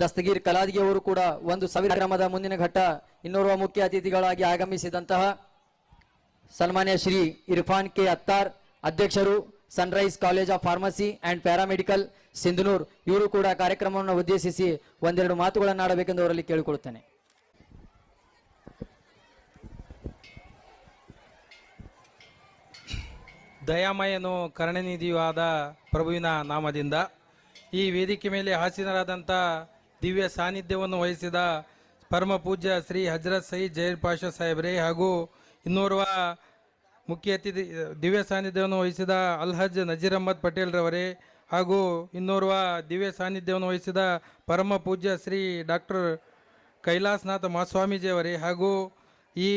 ದಸ್ತಗೀರ್ ಕಲಾದಿಗೆ ಅವರು ಕೂಡ ಒಂದು ಸಂವಿಧಾನದ ಮುಂದಿನ ಘಟ್ಟ ಇನ್ನೋರ್ವ ಮುಖ್ಯ ಅತಿಥಿಗಳಾಗಿ ಆಗಮಿಸಿದಂತಹ ಸನ್ಮಾನ್ಯ ಶ್ರೀ ಇರ್ಫಾನ್ ಕೆ ಅತ್ತಾರ್, ಅಧ್ಯಕ್ಷರು Sunrise College of Pharmacy and Paramedical Sindhanur. ಇವರು ಕೂಡ ಕಾರ್ಯಕ್ರಮವನ್ನು ಉದ್ದೇಶಿಸಿ ಒಂದೆರಡು ಮಾತುಗಳನ್ನು ಆಡಬೇಕೆಂದು ಅವರಲ್ಲಿ ಕೇಳಿಕೊಳ್ಳುತ್ತೇನೆ. ದಯಾಮಯನು ಕರುಣನಿಧಿಯೂ ಪ್ರಭುವಿನ ನಾಮದಿಂದ ಈ ವೇದಿಕೆ ಮೇಲೆ ಹಾಸೀನರಾದಂಥ ದಿವ್ಯ ಸಾನ್ನಿಧ್ಯವನ್ನು ವಹಿಸಿದ ಪರಮ ಪೂಜ್ಯ ಶ್ರೀ ಹಜರತ್ ಸಯೀದ್ ಜೈರ್ ಪಾಷಾ ಸಾಹೇಬ್ರೆ ಹಾಗೂ ಇನ್ನೋರ್ವ ಮುಖ್ಯ ಅತಿಥಿ, ದಿವ್ಯ ಸಾನ್ನಿಧ್ಯವನ್ನು ವಹಿಸಿದ ಅಲ್ಹಜ್ ನಜೀರ್ ಅಹಮದ್ ಪಟೇಲ್ ರವರೇ ಹಾಗೂ ಇನ್ನೋರ್ವ ದಿವ್ಯ ಸಾನ್ನಿಧ್ಯವನ್ನು ವಹಿಸಿದ ಪರಮ ಪೂಜ್ಯ ಶ್ರೀ ಡಾಕ್ಟರ್ ಕೈಲಾಸನಾಥ ಮಹಾಸ್ವಾಮೀಜಿಯವರೇ ಹಾಗೂ ಈ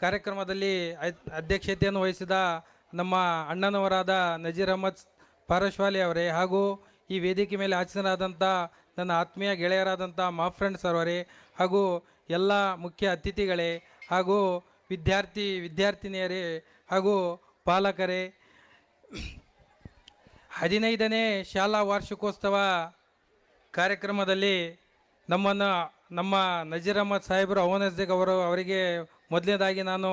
ಕಾರ್ಯಕ್ರಮದಲ್ಲಿ ಅಧ್ಯಕ್ಷತೆಯನ್ನು ವಹಿಸಿದ ನಮ್ಮ ಅಣ್ಣನವರಾದ ನಜೀರ್ ಅಹಮದ್ ಪಾರಶ್ವಾಲಿ ಅವರೇ ಹಾಗೂ ಈ ವೇದಿಕೆ ಮೇಲೆ ಆಚರಣರಾದಂಥ ನನ್ನ ಆತ್ಮೀಯ ಗೆಳೆಯರಾದಂಥ ಮಾ ಫ್ರೆಂಡ್ಸ್ ಅವರೇ ಹಾಗೂ ಎಲ್ಲ ಮುಖ್ಯ ಅತಿಥಿಗಳೇ ಹಾಗೂ ವಿದ್ಯಾರ್ಥಿ ವಿದ್ಯಾರ್ಥಿನಿಯರೇ ಹಾಗೂ ಪಾಲಕರೇ. ಹದಿನೈದನೇ ಶಾಲಾ ವಾರ್ಷಿಕೋತ್ಸವ ಕಾರ್ಯಕ್ರಮದಲ್ಲಿ ನಮ್ಮನ್ನು ನಮ್ಮ ನಜೀರ್ ಅಹಮದ್ ಸಾಹೇಬರು ಅವನಸ್ದಿಕ್ ಅವರು ಅವರಿಗೆ ಮೊದಲನೇದಾಗಿ ನಾನು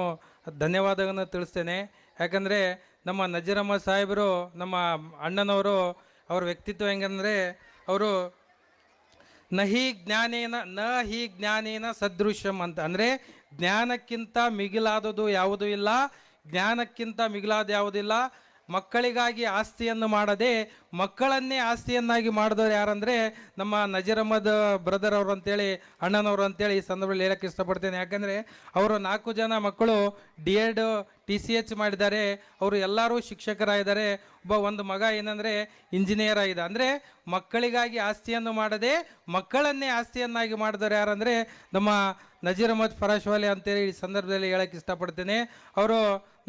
ಧನ್ಯವಾದಗಳನ್ನು ತಿಳಿಸ್ತೇನೆ. ಯಾಕಂದರೆ ನಮ್ಮ ನಜೀರ್ ಅಹಮದ್ ಸಾಹೇಬರು ನಮ್ಮ ಅಣ್ಣನವರು ಅವ್ರ ವ್ಯಕ್ತಿತ್ವ ಹೆಂಗಂದರೆ ಅವರು ನ ಹಿ ಜ್ಞಾನೇನ, ನ ಹಿ ಜ್ಞಾನೇನ ಸದೃಶ್ಯಂ ಅಂತ. ಅಂದರೆ ಜ್ಞಾನಕ್ಕಿಂತ ಮಿಗಿಲಾದದು ಯಾವುದೂ ಇಲ್ಲ, ಜ್ಞಾನಕ್ಕಿಂತ ಮಿಗಿಲಾದ ಯಾವುದಿಲ್ಲ ಮಕ್ಕಳಿಗಾಗಿ ಆಸ್ತಿಯನ್ನು ಮಾಡದೆ, ಮಕ್ಕಳನ್ನೇ ಆಸ್ತಿಯನ್ನಾಗಿ ಮಾಡಿದವರು ಯಾರಂದರೆ ನಮ್ಮ ನಜೀರ್ ಅಹಮದ್ ಬ್ರದರ್ ಅವರು ಅಂತೇಳಿ, ಅಣ್ಣನವರು ಅಂತೇಳಿ ಈ ಸಂದರ್ಭದಲ್ಲಿ ಹೇಳಕ್ಕೆ ಇಷ್ಟಪಡ್ತೇನೆ. ಯಾಕಂದರೆ ಅವರು ನಾಲ್ಕು ಜನ ಮಕ್ಕಳು D Ed T C H ಮಾಡಿದ್ದಾರೆ, ಅವರು ಎಲ್ಲರೂ ಶಿಕ್ಷಕರಾಗಿದ್ದಾರೆ. ಒಬ್ಬ ಒಂದು ಮಗ ಏನಂದರೆ ಇಂಜಿನಿಯರ್ ಆಗಿದೆ ಅಂದರೆ ಮಕ್ಕಳಿಗಾಗಿ ಆಸ್ತಿಯನ್ನು ಮಾಡದೆ ಮಕ್ಕಳನ್ನೇ ಆಸ್ತಿಯನ್ನಾಗಿ ಮಾಡಿದವರು ಯಾರಂದರೆ ನಮ್ಮ ನಜೀರ್ ಅಹಮದ್ ಫರಾಶ್ವಾಲೆ ಅಂತೇಳಿ ಈ ಸಂದರ್ಭದಲ್ಲಿ ಹೇಳಕ್ಕೆ ಇಷ್ಟಪಡ್ತೇನೆ. ಅವರು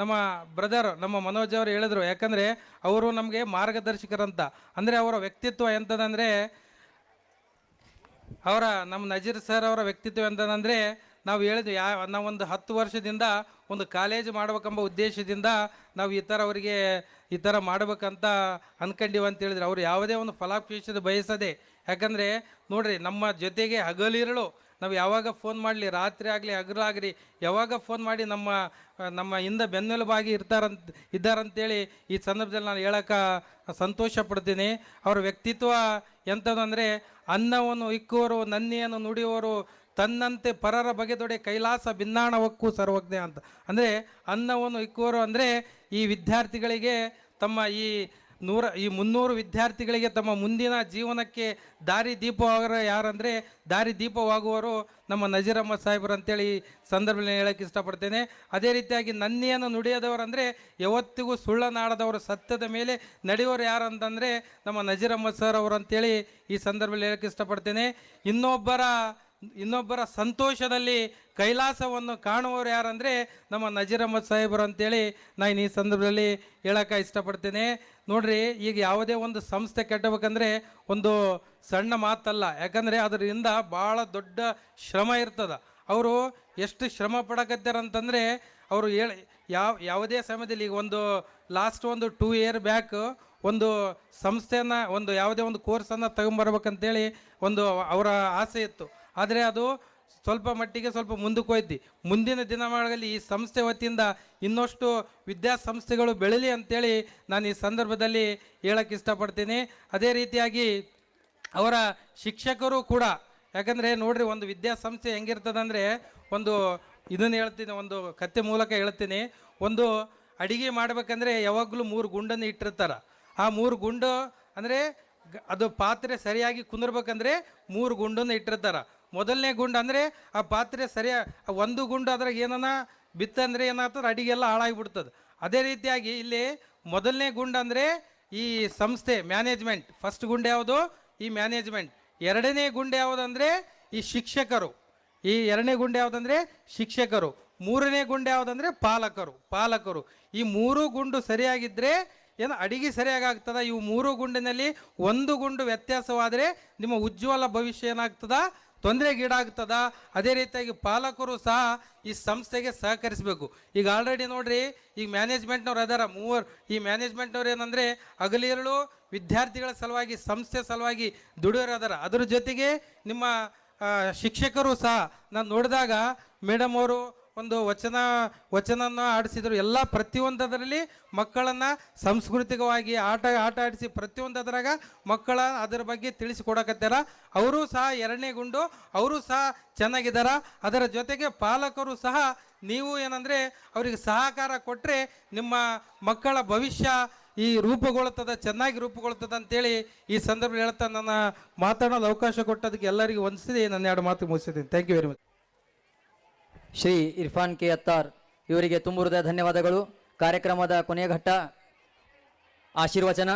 ನಮ್ಮ ಬ್ರದರ್ ನಮ್ಮ ಮನೋಜ್ ಅವರು ಹೇಳಿದ್ರು, ಯಾಕಂದರೆ ಅವರು ನಮಗೆ ಮಾರ್ಗದರ್ಶಕರಂತ. ಅಂದರೆ ಅವರ ವ್ಯಕ್ತಿತ್ವ ಎಂಥದಂದರೆ ಅವರ ನಮ್ಮ ನಜೀರ್ ಸರ್ ಅವರ ವ್ಯಕ್ತಿತ್ವ ಎಂತಂದರೆ ನಾವು ಹೇಳಿದ್ವಿ ಯಾ ನಾವೊಂದು ಹತ್ತು ವರ್ಷದಿಂದ ಒಂದು ಕಾಲೇಜ್ ಮಾಡ್ಬೇಕೆಂಬ ಉದ್ದೇಶದಿಂದ ನಾವು ಈ ಥರ ಅವರಿಗೆ ಈ ಥರ ಮಾಡ್ಬೇಕಂತ ಅಂದ್ಕೊಂಡಿವಿ ಅಂತ ಹೇಳಿದ್ರೆ. ಅವರು ಯಾವುದೇ ಒಂದು ಫಲಾಪೇಕ್ಷದ ಬಯಸದೆ. ಯಾಕಂದರೆ ನೋಡಿರಿ, ನಮ್ಮ ಜೊತೆಗೆ ಹಗಲಿರಳು ನಾವು ಯಾವಾಗ ಫೋನ್ ಮಾಡಲಿ, ರಾತ್ರಿ ಆಗಲಿ ಹಗಲಾಗಲಿ ಯಾವಾಗ ಫೋನ್ ಮಾಡಿ ನಮ್ಮ ನಮ್ಮ ಹಿಂದೆ ಬೆನ್ನೆಲುಬಾಗಿ ಇರ್ತಾರಂತ, ಇದ್ದಾರಂತೇಳಿ ಈ ಸಂದರ್ಭದಲ್ಲಿ ನಾನು ಹೇಳೋಕ್ಕೆ ಸಂತೋಷ ಪಡ್ತೀನಿ. ಅವರ ವ್ಯಕ್ತಿತ್ವ ಎಂಥದಂದರೆ ಅನ್ನವನ್ನು ಇಕ್ಕುವರು, ನನ್ನಿಯನ್ನು ನುಡಿಯುವರು ತನ್ನಂತೆ ಪರರ ಬಗೆದೊಡೆ ಕೈಲಾಸ ಭಿನ್ನಾಣವಕ್ಕೂ ಸರ್ವಜ್ಞ ಅಂತ. ಅಂದರೆ ಅನ್ನವನ್ನು ಇಕ್ಕುವರು ಅಂದರೆ ಈ ವಿದ್ಯಾರ್ಥಿಗಳಿಗೆ ತಮ್ಮ ಈ ನೂರ, ಈ ಮುನ್ನೂರು ವಿದ್ಯಾರ್ಥಿಗಳಿಗೆ ತಮ್ಮ ಮುಂದಿನ ಜೀವನಕ್ಕೆ ದಾರಿ ದೀಪವಾಗರ ಯಾರಂದರೆ ದಾರಿ ದೀಪವಾಗುವರು ನಮ್ಮ ನಜೀರಮ್ಮ ಸಾಹೇಬರು ಅಂತೇಳಿ ಈ ಸಂದರ್ಭದಲ್ಲಿ ಹೇಳೋಕ್ಕೆ ಇಷ್ಟಪಡ್ತೇನೆ. ಅದೇ ರೀತಿಯಾಗಿ ನನ್ನಿಯನ್ನು ನುಡಿಯದವರು ಅಂದರೆ ಯಾವತ್ತಿಗೂ ಸುಳ್ಳನಾಡದವರು ಸತ್ಯದ ಮೇಲೆ ನಡೆಯೋರು ಯಾರು ಅಂತಂದರೆ ನಮ್ಮ ನಜೀರಮ್ಮ ಸರ್ ಅವರು ಅಂತೇಳಿ ಈ ಸಂದರ್ಭದಲ್ಲಿ ಹೇಳೋಕ್ಕೆ ಇಷ್ಟಪಡ್ತೇನೆ. ಇನ್ನೊಬ್ಬರ ಇನ್ನೊಬ್ಬರ ಸಂತೋಷದಲ್ಲಿ ಕೈಲಾಸವನ್ನು ಕಾಣುವವರು ಯಾರಂದರೆ ನಮ್ಮ ನಜೀರ್ ಅಹಮದ್ ಸಾಹೇಬರು ಅಂತೇಳಿ ನಾನು ಈ ಸಂದರ್ಭದಲ್ಲಿ ಹೇಳೋಕ್ಕೆ ಇಷ್ಟಪಡ್ತೇನೆ. ನೋಡ್ರಿ, ಈಗ ಯಾವುದೇ ಒಂದು ಸಂಸ್ಥೆ ಕೆಟ್ಟಬೇಕಂದ್ರೆ ಒಂದು ಸಣ್ಣ ಮಾತಲ್ಲ. ಯಾಕಂದರೆ ಅದರಿಂದ ಭಾಳ ದೊಡ್ಡ ಶ್ರಮ ಇರ್ತದೆ. ಅವರು ಎಷ್ಟು ಶ್ರಮ ಪಡಕತ್ತಾರಂತಂದರೆ ಅವರು ಹೇಳಿ, ಯಾವ, ಯಾವುದೇ ಸಮಯದಲ್ಲಿ ಈಗ ಒಂದು ಲಾಸ್ಟ್ ಒಂದು ಟೂ ಇಯರ್ ಬ್ಯಾಕ್ ಒಂದು ಸಂಸ್ಥೆಯನ್ನು, ಒಂದು ಯಾವುದೇ ಒಂದು ಕೋರ್ಸನ್ನು ತಗೊಂಬರ್ಬೇಕಂತೇಳಿ ಒಂದು ಅವರ ಆಸೆ ಇತ್ತು. ಆದರೆ ಅದು ಸ್ವಲ್ಪ ಮಟ್ಟಿಗೆ ಸ್ವಲ್ಪ ಮುಂದಕ್ಕೆ ಹೋಯ್ತು. ಮುಂದಿನ ದಿನಮಾನಗಳಲ್ಲಿ ಈ ಸಂಸ್ಥೆ ವತಿಯಿಂದ ಇನ್ನಷ್ಟು ವಿದ್ಯಾಸಂಸ್ಥೆಗಳು ಬೆಳೀಲಿ ಅಂತೇಳಿ ನಾನು ಈ ಸಂದರ್ಭದಲ್ಲಿ ಹೇಳಕ್ಕೆ ಇಷ್ಟಪಡ್ತೀನಿ. ಅದೇ ರೀತಿಯಾಗಿ ಅವರ ಶಿಕ್ಷಕರು ಕೂಡ, ಯಾಕಂದರೆ ನೋಡ್ರಿ ಒಂದು ವಿದ್ಯಾಸಂಸ್ಥೆ ಹೆಂಗಿರ್ತದಂದರೆ ಒಂದು ಇದನ್ನು ಹೇಳ್ತೀನಿ, ಒಂದು ಕತ್ತೆ ಮೂಲಕ ಹೇಳ್ತೀನಿ. ಒಂದು ಅಡಿಗೆ ಮಾಡಬೇಕಂದ್ರೆ ಯಾವಾಗಲೂ ಮೂರು ಗುಂಡನ್ನು ಇಟ್ಟಿರ್ತಾರೆ. ಆ ಮೂರು ಗುಂಡು ಅಂದರೆ ಅದು ಪಾತ್ರೆ ಸರಿಯಾಗಿ ಕುಂದಿರ್ಬೇಕಂದ್ರೆ ಮೂರು ಗುಂಡನ್ನು ಇಟ್ಟಿರ್ತಾರೆ. ಮೊದಲನೇ ಗುಂಡು ಅಂದರೆ ಆ ಪಾತ್ರೆ ಸರಿಯಾಗಿ ಒಂದು ಗುಂಡು ಅದ್ರಾಗ ಏನನ ಬಿತ್ತಂದ್ರೆ ಏನಾಗ್ತದೆ? ಅಡಿಗೆ ಎಲ್ಲ ಹಾಳಾಗಿಬಿಡ್ತದೆ. ಅದೇ ರೀತಿಯಾಗಿ ಇಲ್ಲಿ ಮೊದಲನೇ ಗುಂಡು ಅಂದರೆ ಈ ಸಂಸ್ಥೆ ಮ್ಯಾನೇಜ್ಮೆಂಟ್, ಫಸ್ಟ್ ಗುಂಡು ಯಾವುದು? ಈ ಮ್ಯಾನೇಜ್ಮೆಂಟ್. ಎರಡನೇ ಗುಂಡು ಯಾವುದಂದರೆ? ಈ ಶಿಕ್ಷಕರು. ಈ ಎರಡನೇ ಗುಂಡು ಯಾವುದಂದರೆ? ಶಿಕ್ಷಕರು. ಮೂರನೇ ಗುಂಡು ಯಾವುದಂದರೆ? ಪಾಲಕರು. ಪಾಲಕರು. ಈ ಮೂರು ಗುಂಡು ಸರಿಯಾಗಿದ್ದರೆ ಏನು ಅಡಿಗೆ ಸರಿಯಾಗಿ ಆಗ್ತದೆ ಇವು ಮೂರು ಗುಂಡಿನಲ್ಲಿ ಒಂದು ಗುಂಡು ವ್ಯತ್ಯಾಸವಾದರೆ ನಿಮ್ಮ ಉಜ್ವಲ ಭವಿಷ್ಯ ಏನಾಗ್ತದ? ತೊಂದರೆಗೀಡಾಗ್ತದ. ಅದೇ ರೀತಿಯಾಗಿ ಪಾಲಕರು ಸಹ ಈ ಸಂಸ್ಥೆಗೆ ಸಹಕರಿಸಬೇಕು. ಈಗ ಆಲ್ರೆಡಿ ನೋಡ್ರಿ ಈಗ ಮ್ಯಾನೇಜ್ಮೆಂಟ್ನವ್ರು ಅದಾರ, ಮೂವರು. ಈ ಮ್ಯಾನೇಜ್ಮೆಂಟ್ನವ್ರು ಏನಂದರೆ ಹಗಲಿರುಳು ವಿದ್ಯಾರ್ಥಿಗಳ ಸಲುವಾಗಿ, ಸಂಸ್ಥೆ ಸಲುವಾಗಿ ದುಡಿಯೋರು ಅದಾರ. ಅದ್ರ ಜೊತೆಗೆ ನಿಮ್ಮ ಶಿಕ್ಷಕರು ಸಹ. ನಾನು ನೋಡಿದಾಗ ಮೇಡಮ್ ಅವರು ಒಂದು ವಚನ, ವಚನನ ಆಡಿಸಿದ್ರು. ಎಲ್ಲ ಪ್ರತಿಯೊಂದರಲ್ಲಿ ಮಕ್ಕಳನ್ನು ಸಾಂಸ್ಕೃತಿಕವಾಗಿ ಆಟ ಆಟ ಆಡಿಸಿ ಪ್ರತಿಯೊಂದದ್ರಾಗ ಮಕ್ಕಳ ಅದರ ಬಗ್ಗೆ ತಿಳಿಸಿಕೊಡಕತ್ತಾರ. ಅವರು ಸಹ ಎರಡನೇ ಗುಂಡು, ಅವರು ಸಹ ಚೆನ್ನಾಗಿದ್ದಾರೆ ಅದರ ಜೊತೆಗೆ ಪಾಲಕರು ಸಹ ನೀವು ಏನಂದರೆ ಅವರಿಗೆ ಸಹಕಾರ ಕೊಟ್ಟರೆ ನಿಮ್ಮ ಮಕ್ಕಳ ಭವಿಷ್ಯ ಈ ರೂಪುಗೊಳ್ತದ, ಚೆನ್ನಾಗಿ ರೂಪುಗೊಳ್ತದ ಅಂತೇಳಿ ಈ ಸಂದರ್ಭದಲ್ಲಿ ಹೇಳ್ತಾ ನನ್ನ ಮಾತಾಡೋದು ಅವಕಾಶ ಕೊಟ್ಟದಕ್ಕೆ ಎಲ್ಲರಿಗೂ ವಂದಿಸಿದೆ ನನ್ನ ಎರಡು ಮಾತು ಮುಗಿಸಿದ್ದೀನಿ thank you very much Shri Irfan K Attar ಇವರಿಗೆ ತುಂಬು ಹೃದಯ ಧನ್ಯವಾದಗಳು. ಕಾರ್ಯಕ್ರಮದ ಕೊನೆಯ ಘಟ್ಟ ಆಶೀರ್ವಚನ.